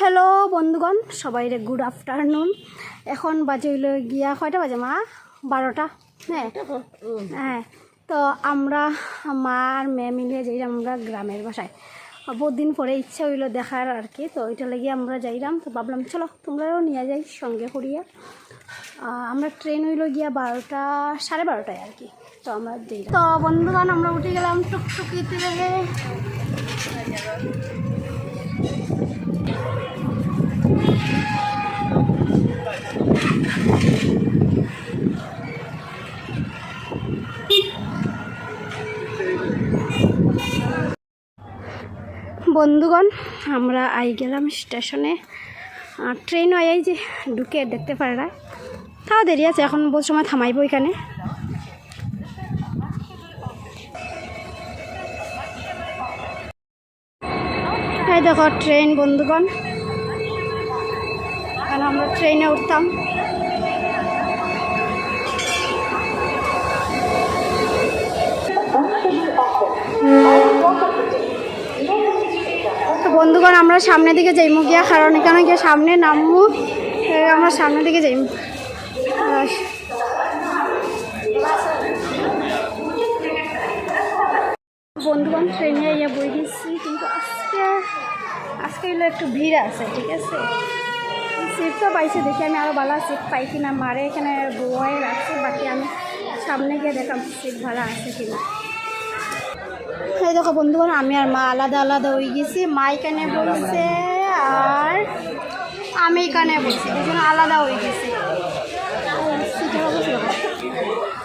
Hello বন্ধুগণ। সবাই রে গুড আফটারনুন এখন বাজে হইল গিয়া কয়টা বাজে, মা? বারোটা? হ্যাঁ। হ্যাঁ। তো আমরা, মা আর মেয়ে মিলিয়ে যাই আমরা গ্রামের বাসায়। বহুত দিন পরে ইচ্ছা হইল দেখার আর কি, তো ওইটা লেগে আমরা যাইলাম তো ভাবলাম, চলো, তোমরাও নিয়ে যাই সঙ্গে করিয়া। আমরা ট্রেন হইল গিয়া বারোটা, সাড়ে বারোটায় আর কি। তো আমরা যাই তো বন্ধুগণ, আমরা উঠে গেলাম টুকটুকিতে। বন্ধুগণ, আমরা আই গেলাম স্টেশনে। ট্রেন আই যে ঢুকে দেখতে পারে। তাও দেরি আছে, এখন বহু সময় থামাইব এখানে। এই দেখো, ট্রেন, বন্ধুগণ। কারণ আমরা ট্রেনে উঠতাম। বন্ধুগণ, আমরা সামনের দিকে যাইমু। গিয়া কারণ এখানে গিয়ে সামনে নামবো। আমরা সামনের দিকে যাইমু। বন্ধুগণ, ট্রেনে ইয়ে বই দিচ্ছি আজকে হলো একটু ভিড় আছে, ঠিক আছে? সিট তো পাইছে, দেখি আমি আরও ভালো সিট পাই কিনা। মারে এখানে বয়ে রাখছি, বাকি আমি সামনে গিয়ে দেখলাম সিট ভালো আছে কিনা। এই দেখো বন্ধুগণ, আমি আর মা আলাদা আলাদা হয়ে গেছি। মা এখানে বলছে আর আমি এখানে বলছি দুজন আলাদা হয়ে গেছি। সিটের অবস্থা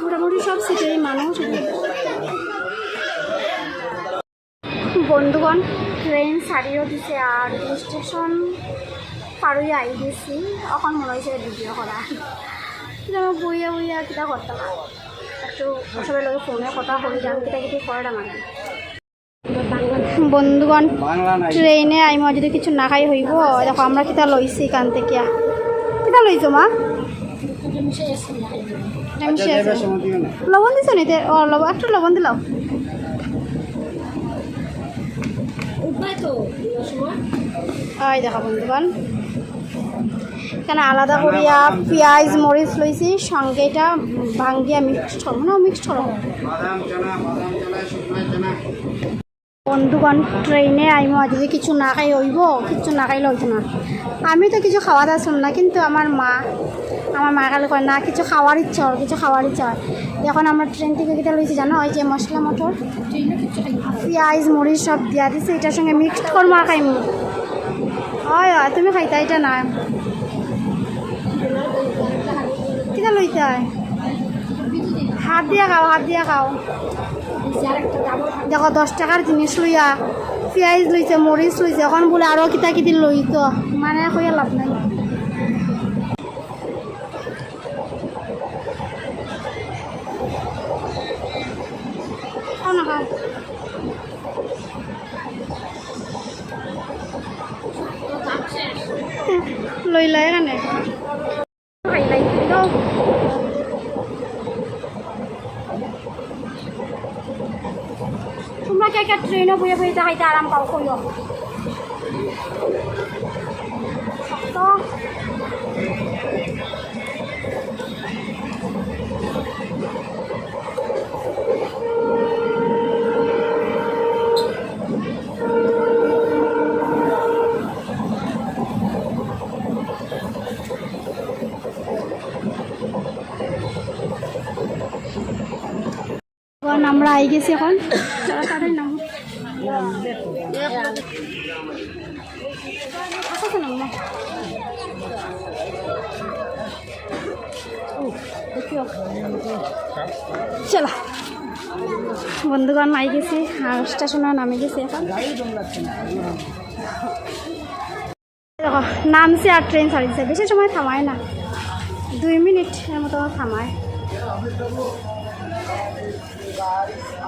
মোটামুটি সব সিটেরই মানুষ। বন্ধুগণ ট্রেন ছাড়িয়েও দিছে আর স্টেশন পারুই আই গেছি এখন মনে হয়েছে ভিডিও করা। কিন্তু আমি বইয়া বইয়া কিটা করতাম একটু সবাই লোক ফোনে কথা বলি যান কিটা কিছু করে মানে। বন্ধুগণ ট্রেনে আইমা যদি কিছু না খাই হইব দেখো আমরা কিতা লইছি এখান থেকে। কিতা লইছো মা? আছে। লবণ দিছ নি? ও লবণ একটু লবণ দিলাও ওই দেখো বন্ধুগণ। এখানে আলাদা করিয়া পেঁয়াজ, মরিচ লইছি, সঙ্গে এটা ভাঙ্গিয়া মিক্সড হব না মিক্সড চানা বন্ধুগণ ট্রেনে আইমো যদি কিছু না খাই হইব, কিছু না খাইলে হইতো না। আমি তো কিছু খাওয়া দাওয়া না কিন্তু আমার মা আমার মা কালে কয়, না, কিছু খাওয়ার ইচ্ছা হয়, কিছু খাওয়ার ইচ্ছা হয়। এখন আমরা ট্রেন থেকে কেটে লইছি, জানো? ওই যে মশলা মটর, পেঁয়াজ, মরিচ সব দিয়া দিছে, এটার সঙ্গে মিক্সড কর মা খাইমু। হয় হয়, তুমি খাইতা, এটা না। কিটা লইতে হয়? হাত দিয়া খাও, হাত দিয়া খাও। দেখো, দশ টাকার জিনিস লইয়া পেঁয়াজ লইছে, মরিচ লইছে, এখন বলে আরও কিতা কিতি লই তো মানে কইয়া লাভ নাই। লই লাই এখানে খাই লাই তো তোমরা কে কে ট্রেনে বইয়ে বইতে খাইতে আরাম পাও কইও তো আমরা আই গেছি এখন। চলো বন্ধুগণ আই গেছি আর স্টেশনে নামে গেছি এখন। নামছে আর ট্রেন ছাড়িয়েছে বেশি সময় থামায় না। দুই মিনিট এর মতো থামায়। guys.